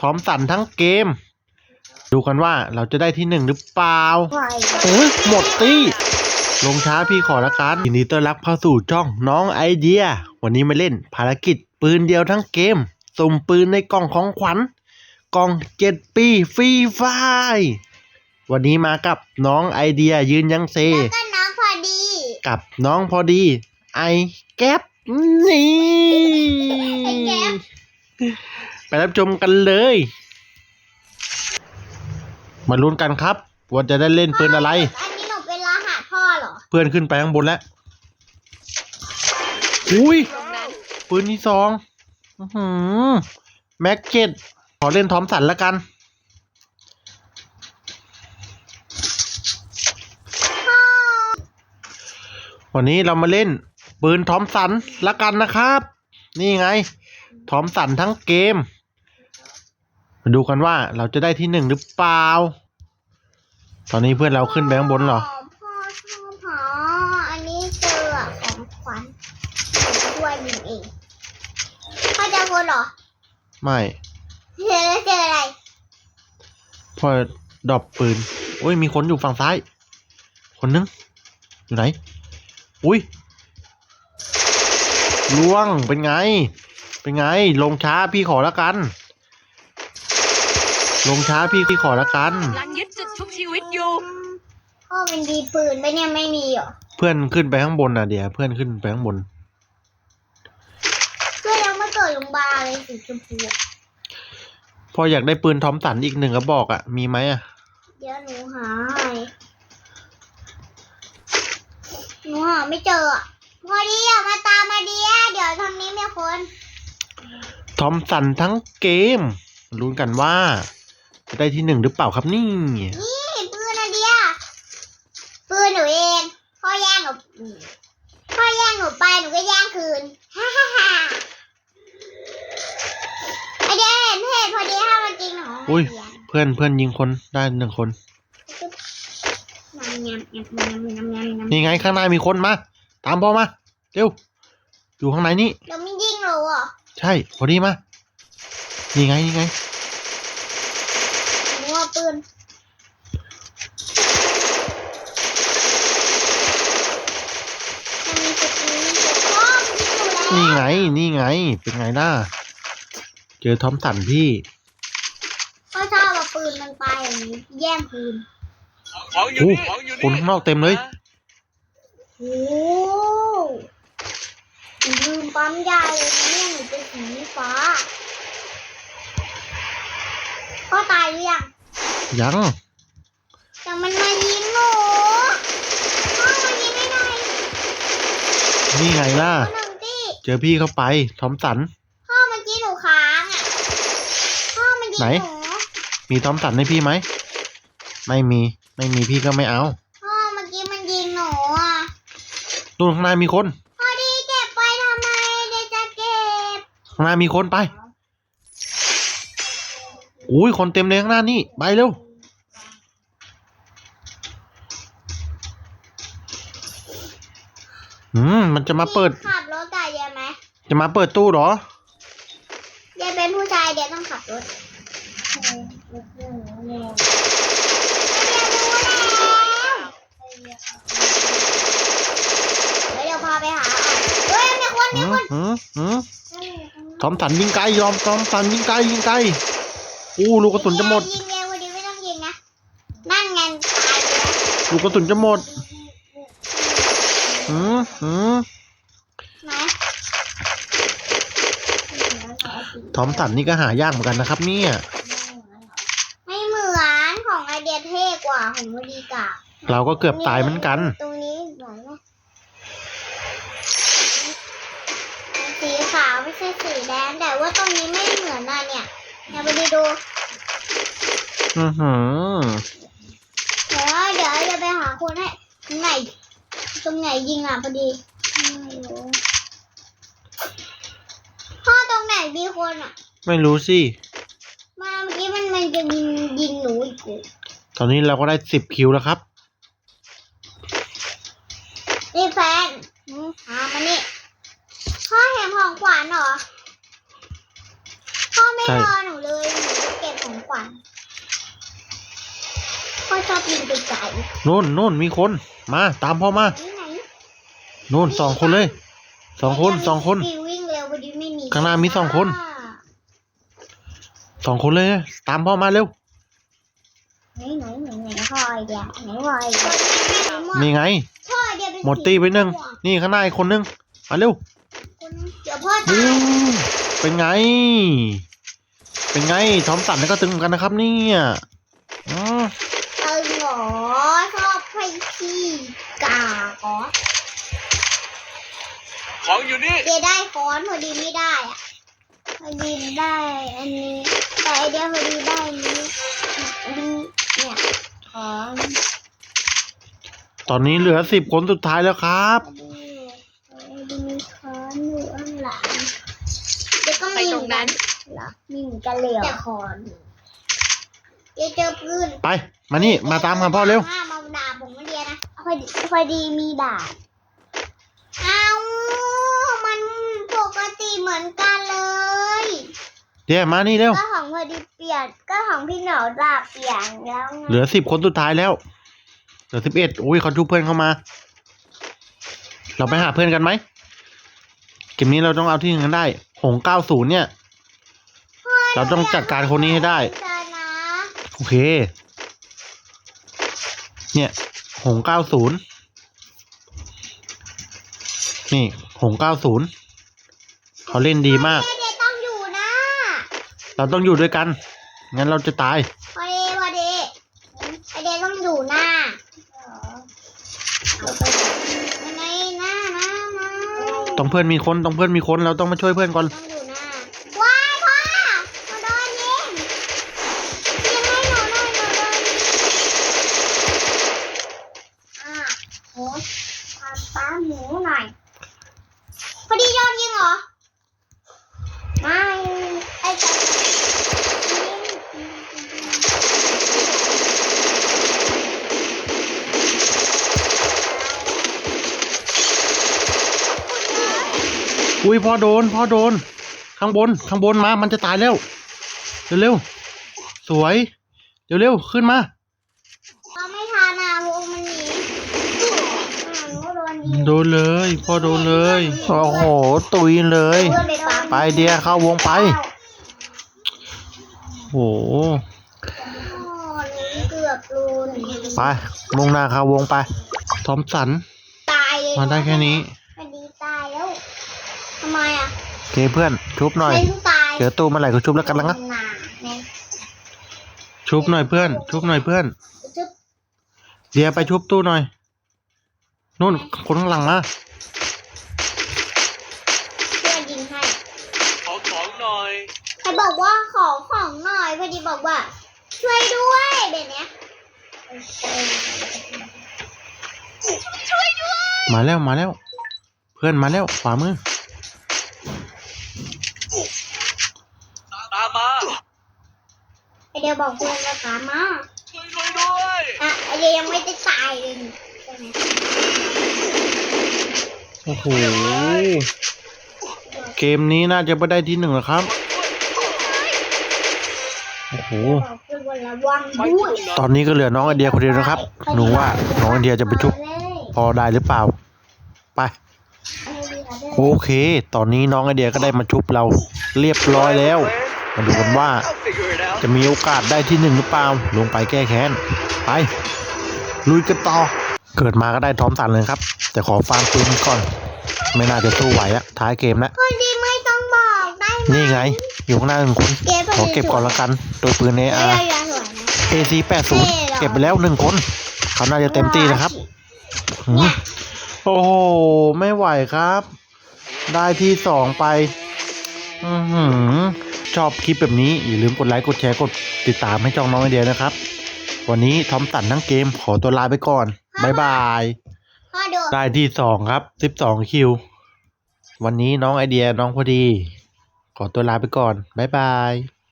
ทอมสันทั้งเกม ดูกันว่าเราจะได้ที่หนึ่งหรือเปล่าโอ้ยหมดตี้ ลงช้าพี่ขอละกันยินดีต้อนรับเข้าสู่ช่องน้องไอเดีย วันนี้มาเล่นภารกิจปืนเดียวทั้งเกมสุ่มปืนในกล่องของขวัญ กล่องเจ็ดปีฟรีไฟล์วันนี้มากับน้องไอเดียยืนยังเซแล้วก็น้องพอดี กับน้องพอดี ไอแก๊ปนี่ไอแก๊ป ไปรับชมกันเลย มาลุ้นกันครับ ว่าจะได้เล่นปืนอะไร อันนี้หนูเป็นรหัสพ่อเหรอ เพื่อนขึ้นไปข้างบนแล้ว อุ้ย ปืนที่สองอื้อหือแม็กเจ็ดขอเล่นทอมสันละกัน วันนี้เรามาเล่นปืนทอมสันละกันนะครับ นี่ไง ทอมสันทั้งเกม มาดูกันว่าเราจะได้ที่หนึ่งหรือเปล่า ตอนนี้เพื่อนเราขึ้นไปข้างบนเหรอ พ่อชอบหออันนี้เจอของขวัญหนูช่วยยิงเองพ่อจะคนเหรอไม่เจอเจออะไรพอดรอปปืนโอ้ยมีคนอยู่ฝั่งซ้าย คนนึง อยู่ไหน อุ้ยล่วงเป็นไง เป็นไง ลงช้าพี่ขอละกัน ลงช้าพี่พี่ขอละกัน ลังยึดจุดชุบชีวิตอยู่ พ่อเป็นดีปืนไปเนี่ยไม่มีเหรอเพื่อนขึ้นไปข้างบนน่ะเดี๋ยวเพื่อนขึ้นไปข้างบน เพื่อนยังไม่เกิดโรงพยาบาลเลยสีชมพูอะพออยากได้ปืนทอมสันอีกหนึ่งกระบอกอะ มีไหมอะ เดี๋ยวหนูหาให้หนูหาไม่เจออะพอดีอะมาตามมาดีอะเดี๋ยวทางนี้มีคน ทอมสันทั้งเกมลุ้นกันว่า จะได้ที่หนึ่งหรือเปล่าครับนี่ นี่ปืนอะเดียปืนหนูเองพ่อแย่งหนูพ่อแย่งหนูไปหนูก็แย่งคืนฮ่าฮ่าฮ่าไอเดียเห็นเพจพอดีถ้ามันจริงหนูอุ้ยเพื่อนเพื่อนยิงคนได้หนึ่งคนยำยำยำยำยำยำยำนี่ไงข้างในมีคนมา ตามพ่อมาเร็วอยู่ข้างในนี่เดี๋ยวไม่ยิงหนูเหรอใช่พอดีมานี่ไงนี่ไง หนูเอาปืนมันมีจุดนี้พ่อมั นยิงหนูแล้วนี่ไง นี่ไง เป็นไงล่ะ เจอทอมสันพี่พ่อชอบเอาปืนมันไปอย่างนี้แย่งปืนของอยู่โอ้นี่ของอยู่คนนี่ข้างนอกเต็มเลย โอ้หนูลืมปั๊มยาเลยนะเนี่ยหนูเป็นสีฟ้าพ่อตายหรือยังยังแต่มันมายิงหนูพ่อมันยิงไม่ได้นี่ไงล่ะหนึ่งที่ เจอพี่เข้าไป ทอมสัน พ่อเมื่อกี้หนูค้างอะ พ่อมันยิงไหน หนูมีทอมสันให้พี่ไหม ไม่มี ไม่มีพี่ก็ไม่เอาพ่อเมื่อกี้มันยิงหนูอะ นู่นข้างในมีคน พอดีเก็บไปทำไมเดี๋ยวจะเก็บ ข้างหน้ามีคนไป อุ้ยคนเต็มเลยข้างหน้านี่ ไปเร็ว อืม มันจะมาเปิด ขับ จะมาเปิดตู้เหรอ เดียเป็นผู้ชายเดียต้องขับรถเดี๋ยวพาไปหาเฮ้ยมีคนมีหืคมนหืมหืมทอมสันยิงไกลยอมทอมสันยิงไกลยิงไกลอู้ลูกกระสุนจะหมด ยิงเร็วดีไม่ต้องยิงนะ นั่นไงตายเลยลูกกระสุนจะหมดหืมหืม นะ ท อมสันนี่ก็หายากเหมือนกันนะครับ เนี่ยไม่เหมือนของไอเดียเท่กว่าของมูดีกว่าเราก็เกือบตายเหมือนกันตรงนี้เหมือนไหมสีขาวไม่ใช่สีแดงแต่ว่าตรงนี้ไม่เหมือนน่ะเนี่ยอย่าไปดูดู อือหือเดี๋ยวเดี๋ยวจะไปหาคนให้ตรงไหนตรงไหนยิงอะพอดีไม่รู้ มีคนอะ ไม่รู้สิ มาเมื่อกี้มันมันจะยิงยิงหนูอีกกูตอนนี้เราก็ได้สิบคิวแล้วครับ นี่แฟนหืมหามานี่พ่อเห็นของขวัญเหรอ พ่อไม่ใช่ รอหนูเลยหนูวันพ่อชอบยิงไกลนู่นนู่นมีคนมา ตามพ่อมา ๆนี่ไหนนู่นสองคนเลยสองคนสองคน วิ่ง ข้างหน้ามีสองคน สองคนเลย ตามพ่อมาเร็ว ไหนไหนไหนไหนพ่อไอเดียไหนพ่อไอเดียนี่ไง พ่อไอเดียเป็นหมดตีไปหนึ่ง นี่ข้างหน้าอีกคนนึง มาเร็วเดี๋ยวพ่ออืตายมเป็นไง เป็นไงทอมสันก็ตึงเหมือนกันนะครับเนี่ยอ๋อ เออหงอชอบให้ขี้กากอ๋อ ของอยู่นี่ เดียได้ค้อนพอดีไม่ได้อะพอดีได้อันนี้ แต่ไอเดียพอดีได้อันนี้อันนี้เนี่ยค้อนตอนนี้เหลือสิบคนสุดท้ายแล้วครับพอดีพอดีมีค้อนอยู่ข้างหลังเดี๋ยวก็ไปมีตรงนั้น เหรอมีเหมือนกันเลยแต่ค้อนเดี๋ยวเจอปืนไป มานี่ มาตามหาพ่อเร็วมาด่าผมมาเรียนนะพอดีพอดีมีด่าเอามันปกติ เหมือนกันเลยเดี๋ยวมานี่เร็ว ก็ของพอดีเปลี่ยนก็ของพี่เหนาดาเปลี่ยนแล้วไงเหลือสิบคนสุดท้ายแล้ว เหลือสิบเอ็ดอุ้ยเขาชุบเพื่อนเข้ามา เราไปหาเพื่อนกันไหมเกมนี้เราต้องเอาที่หนึ่งกันได้หงเก้าศูนย์เนี่ย เราต้องจัดการคนนี้ให้ได้ชนะโอเค เนี่ย หงเก้าศูนย์ นี่ หงเก้าศูนย์ เขาเล่นดีมาก เด็กต้องอยู่นะเราต้องอยู่ด้วยกัน งั้นเราจะตาย พอดีพอดีไอเด็กต้องอยู่หน้าเอาไปในหน้าหน้าหน้าต้องเพื่อนมีคน ต้องเพื่อนมีคน เราต้องมาช่วยเพื่อนก่อน ต้อง อุ้ยพ่อโดนพ่อโดน ข้างบนข้างบนมา มันจะตายแล้ว เร็วๆสวย เร็วๆขึ้นมาเราไม่ทานอะวงมันหนีอ่าหนูโดนยิงโดนเลยพ่อโดนเลยโอ้โหตุยเลยเพื่อนไปปั๊มไปเดียเข้าวงไปโอ้โหโอ้หนูเกือบรูนไปมุ่งหน้าเข้าวงไป ทอมสันตายเลยมาได้แค่นี้ พอดีตายแล้วทำ ไมอะโอเคเพื่อนชุบหน่อย เป็นตายเจอตู้เมื่อไหร่ก็ชุบแล้วกันละนะนาเนี่ยชุบหน่อยเพื่อน ชุบหน่อยเพื่อนจุ๊บเดียไปชุบตู้หน่อยนู่นคนข้างหลังมาเพื่อนยิงให้ขอของหน่อยใครบอกว่าขอของหน่อยพอดีบอกว่า ช่วยด้วยแบบเนี้ยมาแล้วมาแล้ว เพื่อนมาแล้วขวามือ ตามมา ไอ เดียบอกเพื่อนว่าตามมาช่วยด้วยด้วยอะไอเดียยังไม่ได้ตายเลยนี่ใช่ไหมโอ้โห เกมนี้น่าจะไม่ได้ที่หนึ่งหรอกครับ โอ้โห บอกเพื่อนว่าระวังไปด้วยที่ไหนตอนนี้ก็เหลือน้องไอเดียคนเดียวนะครับ หนูว่าน้องไอเดียจะไปชุบพอได้หรือเปล่า ไป โอเค ตอนนี้น้องไอเดียก็ได้มาชุบเราเรียบร้อยแล้ว มาดูกันว่า I'll figure it out จะมีโอกาสได้ที่หนึ่งหรือเปล่า ลงไปแก้แค้น ไป ลุยกันต่อ เกิดมาก็ได้ทอมสันเลยครับ แต่ขอฟาร์มปืนก่อน ไม่น่าจะสู้ไหวอะท้ายเกมแล้วพอดีไม่ต้องบอกได้ไหมนี่ไง อยู่ข้างหน้าหนึ่งคนเก็บขอเก็บก่อนละกันตัวปืนเอเออาอร์สวยนะ AC 80เก็บไปแล้วหนึ่งคนเขาน่าจะเต็มที่นะครับหืมโอ้โห ไม่ไหวครับ ได้ที่สองไป อือหือ ชอบคลิปแบบนี้ อย่าลืมกดไลค์กดแชร์กดติดตามให้ช่องน้องไอเดียนะครับ วันนี้ทอมสันทั้งเกมขอตัวลาไปก่อนบ๊ายบายพ่อดูได้ที่สองครับสิบสองคิว วันนี้น้องไอเดียน้องพอดี ขอตัวลาไปก่อนบ๊ายบาย